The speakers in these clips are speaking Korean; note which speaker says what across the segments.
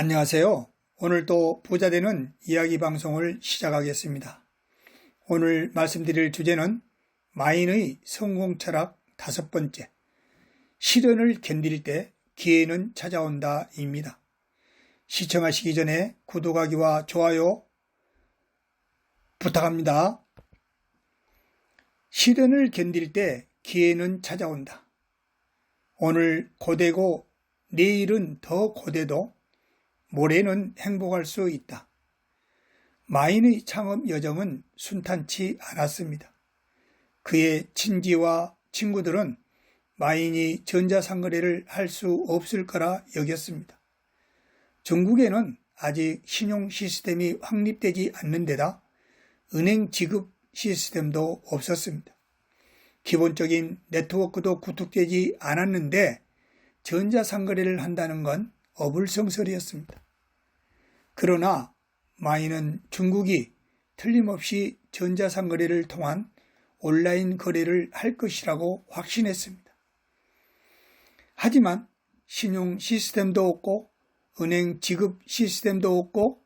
Speaker 1: 안녕하세요. 오늘도 부자되는 이야기 방송을 시작하겠습니다. 오늘 말씀드릴 주제는 마인의 성공 철학 다섯 번째. 시련을 견딜 때 기회는 찾아온다 입니다. 시청하시기 전에 구독하기와 좋아요 부탁합니다. 시련을 견딜 때 기회는 찾아온다. 오늘 고되고 내일은 더 고되도 모레는 행복할 수 있다. 마인의 창업 여정은 순탄치 않았습니다. 그의 친지와 친구들은 마인이 전자상거래를 할 수 없을 거라 여겼습니다. 중국에는 아직 신용 시스템이 확립되지 않는 데다 은행 지급 시스템도 없었습니다. 기본적인 네트워크도 구축되지 않았는데 전자상거래를 한다는 건 어불성설이었습니다. 그러나 마이는 중국이 틀림없이 전자상거래를 통한 온라인 거래를 할 것이라고 확신했습니다. 하지만 신용 시스템도 없고 은행 지급 시스템도 없고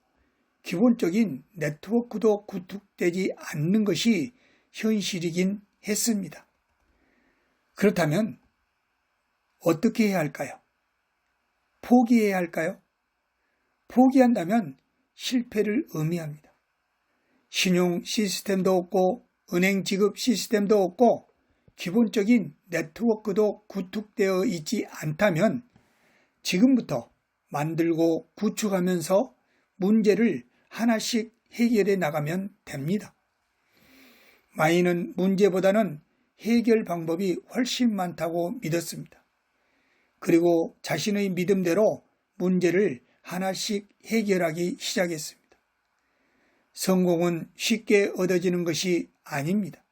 Speaker 1: 기본적인 네트워크도 구축되지 않는 것이 현실이긴 했습니다. 그렇다면 어떻게 해야 할까요? 포기해야 할까요? 포기한다면 실패를 의미합니다. 신용 시스템도 없고 은행 지급 시스템도 없고 기본적인 네트워크도 구축되어 있지 않다면 지금부터 만들고 구축하면서 문제를 하나씩 해결해 나가면 됩니다. 마이는 문제보다는 해결 방법이 훨씬 많다고 믿었습니다. 그리고 자신의 믿음대로 문제를 하나씩 해결하기 시작했습니다. 성공은 쉽게 얻어지는 것이 아닙니다.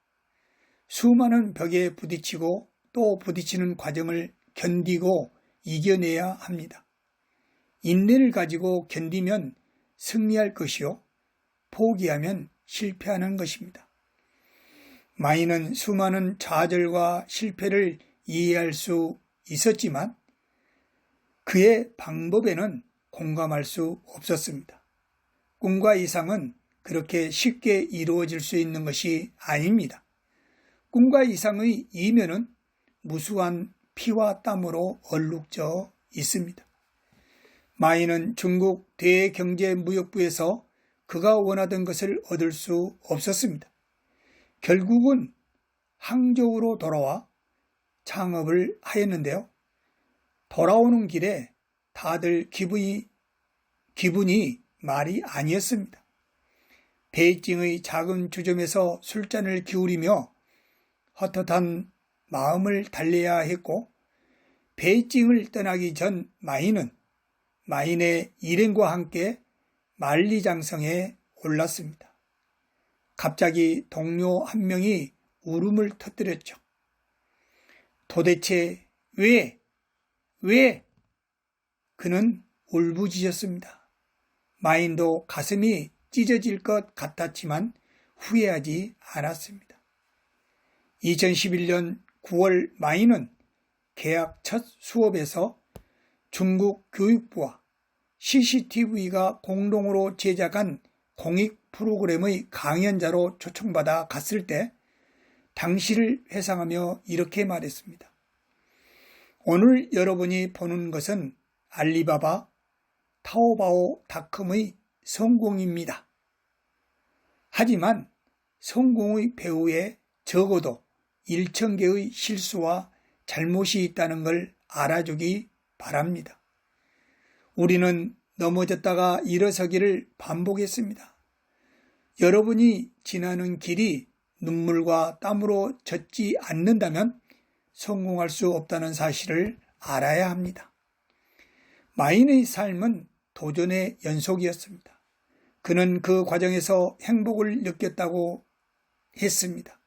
Speaker 1: 수많은 벽에 부딪히고 또 부딪히는 과정을 견디고 이겨내야 합니다. 인내를 가지고 견디면 승리할 것이요. 포기하면 실패하는 것입니다. 마이는 수많은 좌절과 실패를 이해할 수 있었지만 그의 방법에는 공감할 수 없었습니다. 꿈과 이상은 그렇게 쉽게 이루어질 수 있는 것이 아닙니다. 꿈과 이상의 이면은 무수한 피와 땀으로 얼룩져 있습니다. 마이는 중국 대경제무역부에서 그가 원하던 것을 얻을 수 없었습니다. 결국은 항저우로 돌아와 창업을 하였는데요. 돌아오는 길에 다들 기분이, 기분이 말이 아니었습니다. 베이징의 작은 주점에서 술잔을 기울이며 헛헛한 마음을 달래야 했고, 베이징을 떠나기 전 마인은 마인의 일행과 함께 만리장성에 올랐습니다. 갑자기 동료 한 명이 울음을 터뜨렸죠. 도대체 왜 왜? 그는 울부짖었습니다. 마인도 가슴이 찢어질 것 같았지만 후회하지 않았습니다. 2011년 9월 마인은 계약 첫 수업에서 중국 교육부와 CCTV가 공동으로 제작한 공익 프로그램의 강연자로 초청받아 갔을 때 당시를 회상하며 이렇게 말했습니다. 오늘 여러분이 보는 것은 알리바바 타오바오닷컴의 성공입니다. 하지만 성공의 배후에 적어도 1천 개의 실수와 잘못이 있다는 걸 알아주기 바랍니다. 우리는 넘어졌다가 일어서기를 반복했습니다. 여러분이 지나는 길이 눈물과 땀으로 젖지 않는다면 성공할 수 없다는 사실을 알아야 합니다. 마인의 삶은 도전의 연속이었습니다. 그는 그 과정에서 행복을 느꼈다고 했습니다.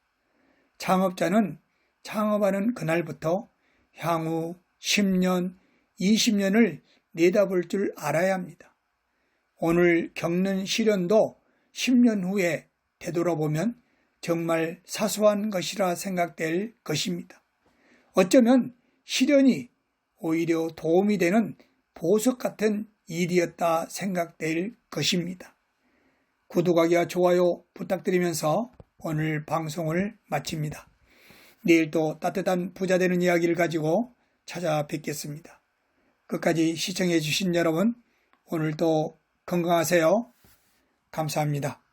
Speaker 1: 창업자는 창업하는 그날부터 향후 10년, 20년을 내다볼 줄 알아야 합니다. 오늘 겪는 시련도 10년 후에 되돌아보면 정말 사소한 것이라 생각될 것입니다. 어쩌면 시련이 오히려 도움이 되는 보석 같은 일이었다 생각될 것입니다. 구독하기와 좋아요 부탁드리면서 오늘 방송을 마칩니다. 내일 또 따뜻한 부자 되는 이야기를 가지고 찾아뵙겠습니다. 끝까지 시청해 주신 여러분 오늘도 건강하세요. 감사합니다.